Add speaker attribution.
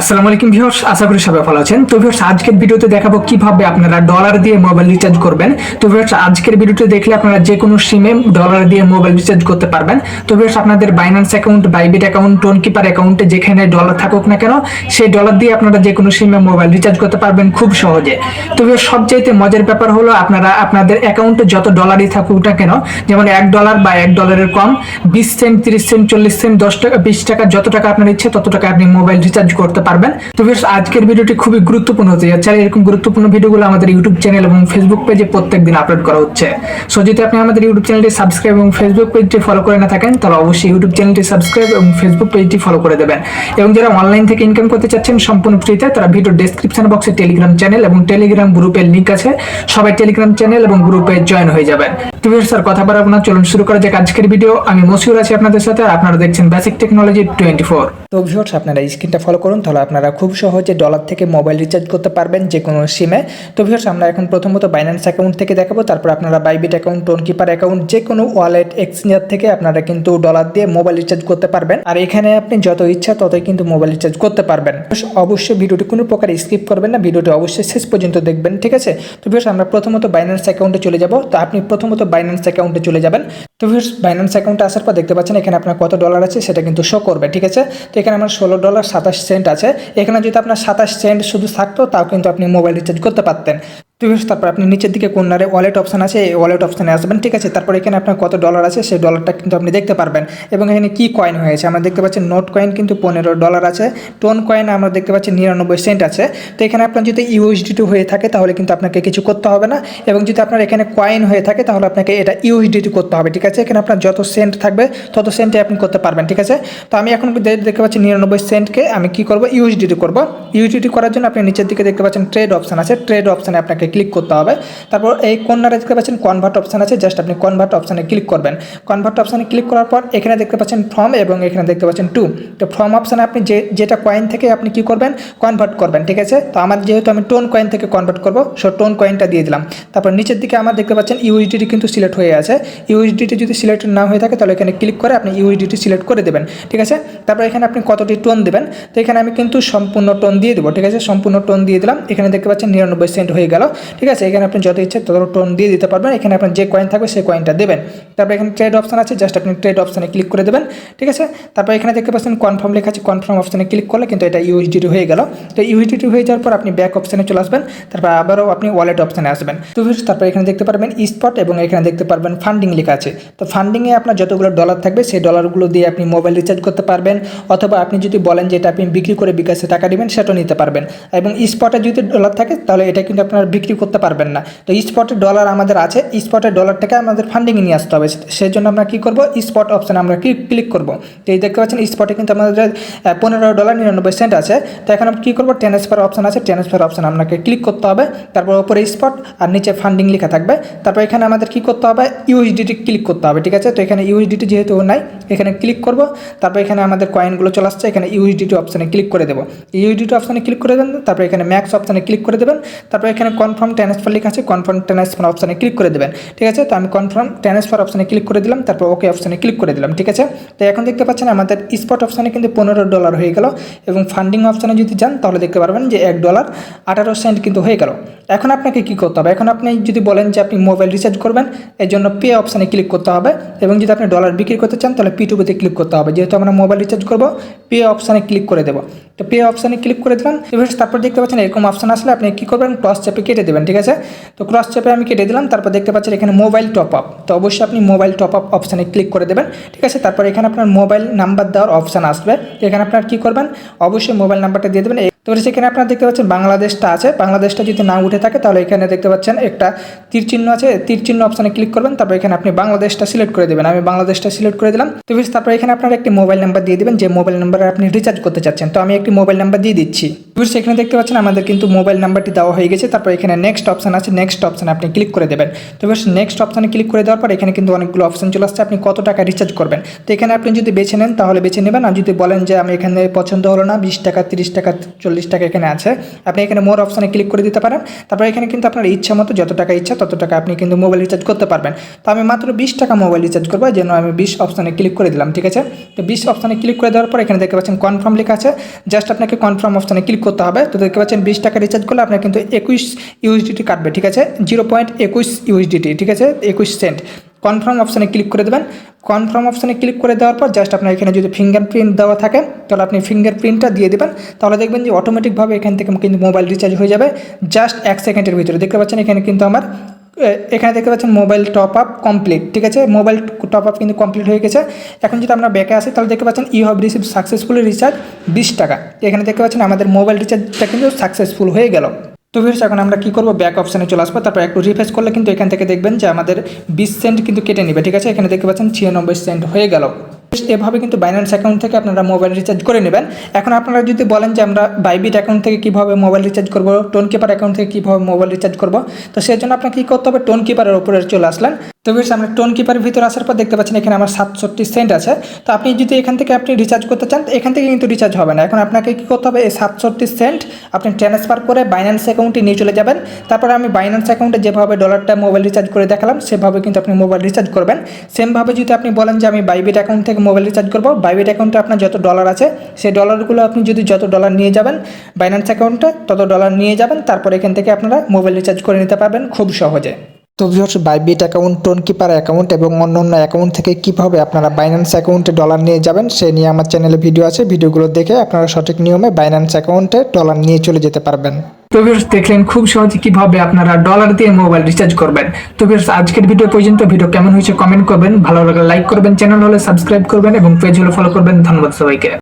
Speaker 1: আসসালামু আলাইকুম ভিউয়ার্স, আশা করি সবাই ভালো আছেন। তো ভিউয়ার্স, আজকের ভিডিওতে দেখাবো কীভাবে আপনারা ডলার দিয়ে মোবাইল রিচার্জ করবেন। তো ভিউয়ার্স, আজকের ভিডিওতে দেখলে আপনারা যে কোনো সিমে ডলার দিয়ে মোবাইল রিচার্জ করতে পারবেন। তো ভিউয়ার্স, আপনাদের Binance account Bybit account Tonkeeper অ্যাকাউন্টে যেখানে ডলার থাকুক না কেন, সেই ডলার দিয়ে আপনারা যে কোনো সিমে মোবাইল রিচার্জ করতে পারবেন খুব সহজে। তো ভিউয়ার্স, সবচাইতে মজার ব্যাপার হলো আপনারা, আপনাদের অ্যাকাউন্টে যত ডলারই থাকুক না কেন, যেমন এক ডলার বা এক ডলারের কম, বিশ সেন্ট তিরিশ সেন্ট চল্লিশ সেন্ট দশ টাকা, বিশ টাকা, যত টাকা আপনার ইচ্ছে তত টাকা আপনি মোবাইল রিচার্জ করতে পারবেন। তো বেশ আজকের ভিডিওটি খুবই গুরুত্বপূর্ণ হতে যাচ্ছে। আর এরকম গুরুত্বপূর্ণ ভিডিওগুলো আমাদের ইউটিউব চ্যানেল এবং ফেসবুক পেজে প্রত্যেকদিন আপলোড করা হচ্ছে। সো যদি আপনি আমাদের ইউটিউব চ্যানেলটি সাবস্ক্রাইব এবং ফেসবুক পেজটি ফলো করে না থাকেন, তাহলে অবশ্যই ইউটিউব চ্যানেলটি সাবস্ক্রাইব এবং ফেসবুক পেজটি ফলো করে দেবেন। এবং যারা অনলাইন থেকে ইনকাম করতে চাচ্ছেন, সম্পূর্ণ ফ্রিতে তারা ভিডিও ডেসক্রিপশন বক্সে টেলিগ্রাম চ্যানেল এবং টেলিগ্রাম গ্রুপের লিঙ্ক আছে। সবাই টেলিগ্রাম চ্যানেল এবং গ্রুপে জয়েন হয়ে যাবেন। তো বেশ স্যার কথা বাড়াবো না, চলুন শুরু করা যাক আজকের ভিডিও আমি মসিউর আছি আপনাদের সাথে, আর আপনারা দেখছেন বেসিক টেকনোলজি টোয়েন্টি ফোর তো ভিউয়ার্স আপনারা স্ক্রিনটা ফলো করুন, তাহলে আপনারা খুব সহজে ডলার থেকে মোবাইল রিচার্জ করতে পারবেন যে কোনো সিমে তো ভিউয়ার্স আমরা এখন প্রথমত বাইন্যান্স অ্যাকাউন্ট থেকে দেখাবো, তারপর আপনারা Bybit account Tonkeeper account যে কোনো ওয়ালেট এক্সচেঞ্জার থেকে আপনারা কিন্তু ডলার দিয়ে মোবাইল রিচার্জ করতে পারবেন। আর এখানে আপনি যত ইচ্ছা ততই কিন্তু মোবাইল রিচার্জ করতে পারবেন। অবশ্যই ভিডিওটি কোনো প্রকার স্কিপ করবেন না, ভিডিওটি অবশ্যই শেষ পর্যন্ত দেখবেন, ঠিক আছে? তো ভিউয়ার্স আমরা প্রথমত বাইন্যান্স অ্যাকাউন্টে চলে যাব। তো আপনি প্রথমত বাইন্যান্স অ্যাকাউন্টে চলে যাবেন। তো ভিউস বাইন্যান্স অ্যাকাউন্টে আসার পর দেখতে পাচ্ছেন এখানে আপনার কত ডলার আছে সেটা কিন্তু শো করবে, ঠিক আছে? তো এখানে আমার ষোলো ডলার সাতাশ সেন্ট আছে। এখানে যদি আপনার সাতাশ সেন্ট শুধু থাকতো, তাও কিন্তু আপনি মোবাইল রিচার্জ করতে পারতেন। তো ভিউয়ার্স তারপর আপনি নিচের দিকে কোনারে ওয়ালেট অপশন আছে, এই ওয়ালেট অপশানে আসবেন, ঠিক আছে? তারপর এখানে আপনার কত ডলার আছে, সেই ডলারটা কিন্তু আপনি দেখতে পারবেন। এবং এখানে কি কয়েন হয়েছে? আমরা দেখতে পাচ্ছি নোট কয়েন কিন্তু পনেরো ডলার আছে। টোন কয়েন আমরা দেখতে পাচ্ছি নিরানব্বই সেন্ট আছে। তো এখানে আপনার যদি ইউএসডিটি হয়ে থাকে, তাহলে কিন্তু আপনাকে কিছু করতে হবে না। এবং যদি আপনার এখানে কয়েন হয়ে থাকে, তাহলে আপনাকে এটা ইউএসডিটি করতে হবে, ঠিক আছে? এখানে আপনার যত সেন্ট থাকবে, তত সেন্টে আপনি করতে পারবেন, ঠিক আছে? তো আমি এখন দেখতে পাচ্ছি নিরানব্বই সেন্টকে আমি কি করব? ইউএসডিটি করব। ইউএসডিটি করার জন্য আপনি নিচের দিকে দেখতে পাচ্ছেন ট্রেড অপশান আছে। ট্রেড অপশানে আপনাকে ক্লিক করতে হবে। তারপর এই কর্নারে দেখতে পাচ্ছেন কনভার্ট অপশান আছে। জাস্ট আপনি কনভার্ট অপশানে ক্লিক করবেন। কনভার্ট অপশানে ক্লিক করার পর এখানে দেখতে পাচ্ছেন ফর্ম এবং এখানে দেখতে পাচ্ছেন টু তো ফর্ম অপশানে আপনি যে, যেটা কয়েন থেকে আপনি কি করবেন? কনভার্ট করবেন, ঠিক আছে? তো আমার যেহেতু আমি টোন কয়েন থেকে কনভার্ট করব সো টোন কয়েনটা দিয়ে দিলাম। তারপর নিচের দিকে আমার দেখতে পাচ্ছেন ইউএসডিটি কিন্তু সিলেক্ট হয়ে আছে। ইউএসডিটি যদি সিলেক্ট না হয়ে থাকে, তাহলে এখানে ক্লিক করে আপনি ইউএসডিটি সিলেক্ট করে দেবেন, ঠিক আছে? তারপর এখানে আপনি কতটি টোন দেবেন? তো এখানে আমি কিন্তু সম্পূর্ণ টোন দিয়ে দেবো, ঠিক আছে? সম্পূর্ণ টোন দিয়ে দিলাম। এখানে দেখতে পাচ্ছেন নিরানব্বই সেন্ট হয়ে গেল। ঠিক আছে? এখানে আপনি যত ইচ্ছে তত টোন দিয়ে দিতে পারবেন। এখানে আপনার যে কয়েন থাকবে সেই কয়েনটা দেবেন। তারপর এখানে ট্রেড অপশন আছে জাস্ট আপনি ট্রেড অপশানে ক্লিক করে দেবেন। ঠিক আছে? তারপর এখানে দেখতে পাচ্ছেন কনফার্ম লেখা আছে কনফার্ম অপশানে ক্লিক করলে কিন্তু এটা ইউএসডিটি হয়ে গেল। তো ইউএসডিটি হয়ে যাওয়ার পর আপনি ব্যাক অপশানে চলে আসবেন। তারপর আবারও আপনি ওয়ালেট অপশানে আসবেন। তো তারপর এখানে দেখতে পারবেন স্পট এবং এখানে দেখতে পারবেন ফান্ডিং লেখা আছে। তো ফান্ডিংয়ে আপনার যতগুলো ডলার থাকবে, সেই ডলারগুলো দিয়ে আপনি মোবাইল রিচার্জ করতে পারবেন। অথবা আপনি যদি বলেন যে এটা আপনি বিক্রি করে বিকাশে টাকা দিবেন, সেটাও নিতে পারবেন। এবং স্পটে যদি ডলার থাকে, তাহলে এটা কিন্তু আপনার করতে পারবেন না। তো স্পটের ডলার আমাদের আছে স্পটের ডলারটাকে আমাদের ফান্ডিংয়ে নিয়ে আসতে হবে। সেই জন্য আমরা কী করব? স্পট অপশানে আমরা ক্লিক করব? তো এই দেখতে পাচ্ছেন স্পটে কিন্তু আমাদের পনেরো ডলার নিরানব্বই সেন্ট আছে। তো এখন আমরা কী করব? ট্রান্সফার অপশান আছে। ট্রান্সফার অপশান আপনাকে ক্লিক করতে হবে। তারপর ওপরে স্পট আর নিচে ফান্ডিং লেখা থাকবে। তারপর এখানে আমাদের কী করতে হবে? ইউএসডিটি ক্লিক করতে হবে, ঠিক আছে? তো এখানে ইউএসডিটি যেহেতু নাই, এখানে ক্লিক করব। তারপর এখানে আমাদের কয়েনগুলো চলে আসছে। এখানে ইউএসডিটি অপশানে ক্লিক করে দেবো। ইউএসডিটি অপশানে ক্লিক করে দেবেন তারপর এখানে ম্যাক্স অপশানে ক্লিক করে দেবেন। তারপর এখানে কনফার্ম ট্রান্সফার লেখা আছে কনফার্ম ট্রান্সফার অপশানে ক্লিক করে দেবেন। ঠিক আছে? তো আমি কনফার্ম ট্রান্সফার অপশানে ক্লিক করে দিলাম, তারপর ওকে অপশানে ক্লিক করে দিলাম, ঠিক আছে? তো এখন দেখতে পাচ্ছেন আমাদের স্পট অপশানে কিন্তু পনেরো ডলার হয়ে গেল এবং ফান্ডিং অপশানে যদি যান, তাহলে দেখতে পারবেন যে এক ডলার আঠারো সেন্ট কিন্তু হয়ে গেল। এখন আপনাকে কি করতে হবে? এখন আপনি যদি বলেন যে আপনি মোবাইল রিচার্জ করবেন, এর জন্য পে অপশানে ক্লিক করতে হবে এবং যদি আপনি ডলার বিক্রি করতে চান, তাহলে পি টুবিতে ক্লিক করতে হবে। যেহেতু আমরা মোবাইল রিচার্জ করব পে অপশানে ক্লিক করে দেবো। তো পে অপশানে ক্লিক করে দিলাম। এবার তারপর দেখতে পাচ্ছেন এরকম অপশান আসলে আপনি কী করবেন? ক্রস চেপে কেটে দেবেন, ঠিক আছে? তো ক্রস চেপে আমি কেটে দিলাম, তারপর দেখতে পাচ্ছেন এখানে মোবাইল টপ আপ তো অবশ্যই আপনি মোবাইল টপ আপ অপশানে ক্লিক করে দেবেন, ঠিক আছে? তারপর এখানে আপনার মোবাইল নাম্বার দেওয়ার অপশান আসবে। এখানে আপনার কী করবেন? অবশ্যই মোবাইল নাম্বারটা দিয়ে দেবেন। তো সেখানে আপনারা দেখতে পাচ্ছেন বাংলাদেশটা আছে। বাংলাদেশটা যদি না উঠে থাকে, তাহলে এখানে দেখতে পাচ্ছেন একটা তীর চিহ্ন আছে। তীর চিহ্ন অপশানে ক্লিক করবেন, তারপর এখানে আপনি বাংলাদেশটা সিলেক্ট করে দেবেন। আমি বাংলাদেশটা সিলেক্ট করে দিলাম। তো বেশ, তারপর এখানে আপনারা একটি মোবাইল নাম্বার দিয়ে দেবেন, যে মোবাইল নাম্বারে আপনি রিচার্জ করতে চাচ্ছেন। তো আমি একটি মোবাইল নাম্বার দিয়ে দিচ্ছি। ভিউয়ার্স এখানে দেখতে পাচ্ছেন আমাদের কিন্তু মোবাইল নাম্বারটি দেওয়া হয়ে গেছে। তারপর এখানে নেক্সট অপশান আছে। নেক্সট অপশানে আপনি ক্লিক করে দেবেন। তো ভিউয়ার্স নেক্সট অপশানে ক্লিক করে দেওয়ার পর এখানে কিন্তু অনেকগুলো অপশন চলে আসছে। আপনি কত টাকা রিচার্জ করবেন? তো এখানে আপনি যদি বেছে নেন, তাহলে বেছে নেবেন। আর যদি বলেন যে আমি এখানে পছন্দ হলো না, বিশ টাকা, তিরিশ টাকা চল্লিশ টাকা এখানে আছে। আপনি এখানে মোর অপশানে ক্লিক করে দিতে পারেন। তারপর এখানে কিন্তু আপনার ইচ্ছা মতো যত টাকা ইচ্ছা তত টাকা আপনি কিন্তু মোবাইল রিচার্জ করতে পারবেন। তো আমি মাত্র বিশ টাকা মোবাইল রিচার্জ করব, যেন আমি বিশ অপশানে ক্লিক করে দিলাম, ঠিক আছে? তো বিশ অপশানে ক্লিক করে দেওয়ার পর এখানে দেখতে পাচ্ছেন কনফার্ম লেখা আছে। জাস্ট আপনাকে কনফার্ম অপশানে ক্লিক করতে হবে। তো দেখতে পাচ্ছেন বিশ টাকা রিচার্জ করলে আপনার কিন্তু একুশ ইউএসডিটি কাটবে, ঠিক আছে? জিরো পয়েন্ট একুশ ইউএসডিটি ঠিক আছে? একুশ সেন্ট কনফার্ম অপশানে ক্লিক করে দেবেন। কনফার্ম অপশানে ক্লিক করে দেওয়ার পর জাস্ট আপনার এখানে যদি ফিঙ্গারপ্রিন্ট দেওয়া থাকে, তাহলে আপনি ফিঙ্গারপ্রিন্টটা দিয়ে দেবেন। তাহলে দেখবেন যে অটোমেটিকভাবে এখান থেকে কিন্তু মোবাইল রিচার্জ হয়ে যাবে। জাস্ট এক সেকেন্ডের ভিতরে। দেখতে পাচ্ছেন এখানে কিন্তু আমার এখানে দেখতে পাচ্ছেন মোবাইল টপ আপ কমপ্লিট ঠিক আছে? মোবাইল টপ আপ কিন্তু কমপ্লিট হয়ে গেছে। এখন যদি আমরা ব্যাকে আসি, তাহলে দেখতে পাচ্ছেন you have receive successfully recharge বিশ টাকা। এখানে দেখতে পাচ্ছেন আমাদের মোবাইল রিচার্জটা কিন্তু সাকসেসফুল হয়ে গেল। তো ভিউস এখন আমরা কী করব? ব্যাক অপশানে চলে আসব। তারপর একটু রিফ্রেশ করলে কিন্তু এখান থেকে দেখবেন যে আমাদের বিশ সেন্ট কিন্তু কেটে নেবে, ঠিক আছে? এখানে দেখতে পাচ্ছেন ছিয়ানব্বই সেন্ট হয়ে গেল। এভাবে কিন্তু বাইন্যান্স অ্যাকাউন্ট থেকে আপনারা মোবাইল রিচার্জ করে নেবেন। এখন আপনারা যদি বলেন যে আমরা বাইবিট অ্যাকাউন্ট থেকে কীভাবে মোবাইল রিচার্জ করব টোন কিপার অ্যাকাউন্ট থেকে কীভাবে মোবাইল রিচার্জ করব, তো সেই জন্য আপনাকে কী করতে হবে? টোন কিপারের উপরে চলে আসলেন। তো বেশ আমরা টোন কিপারের ভিতরে আসার পর দেখতে পাচ্ছেন এখানে আমার সাতষট্টি সেন্ট আছে। তো আপনি যদি এখান থেকে আপনি রিচার্জ করতে চান এখান থেকে কিন্তু রিচার্জ হবে না। এখন আপনাকে কী করতে হবে, এই সাতষট্টি সেন্ট আপনি ট্রান্সফার করে বাইন্যান্স অ্যাকাউন্টে নিয়ে চলে যাবেন। তারপরে আমি বাইন্যান্স অ্যাকাউন্টে যেভাবে ডলারটা মোবাইল রিচার্জ করে দেখালাম, সেভাবে কিন্তু আপনি মোবাইল রিচার্জ করবেন। সেমভাবে যদি আপনি বলেন যে আমি বাইবিট অ্যাকাউন্ট থেকে মোবাইল রিচার্জ করব বাইবিট অ্যাকাউন্টে আপনার যত ডলার আছে, সেই ডলারগুলো আপনি যদি যত ডলার নিয়ে যাবেন বাইন্যান্স অ্যাকাউন্টে তত ডলার নিয়ে যাবেন। তারপর এখান থেকে আপনারা মোবাইল রিচার্জ করে নিতে পারবেন খুব সহজে। তো viewers Bybit account Tonkeeper account এবং অন্য অন্য অ্যাকাউন্ট থেকে কীভাবে আপনারা বাইন্যান্স অ্যাকাউন্টে ডলার নিয়ে যাবেন, সে নিয়ে আমার চ্যানেলে ভিডিও আছে। ভিডিওগুলো দেখে আপনারা সঠিক নিয়মে বাইন্যান্স অ্যাকাউন্টে ডলার নিয়ে চলে যেতে পারবেন। তো ভিউয়ার্স দেখলেন খুব সহজে কীভাবে আপনারা ডলার দিয়ে মোবাইল রিচার্জ করবেন। তো ভিউয়ার্স আজকের ভিডিও পর্যন্ত ভিডিও কেমন হয়েছে কমেন্ট করবেন। ভালো লাগলে লাইক করবেন চ্যানেল হলে সাবস্ক্রাইব করবেন এবং পেজ হলে ফলো করবেন। ধন্যবাদ সবাইকে।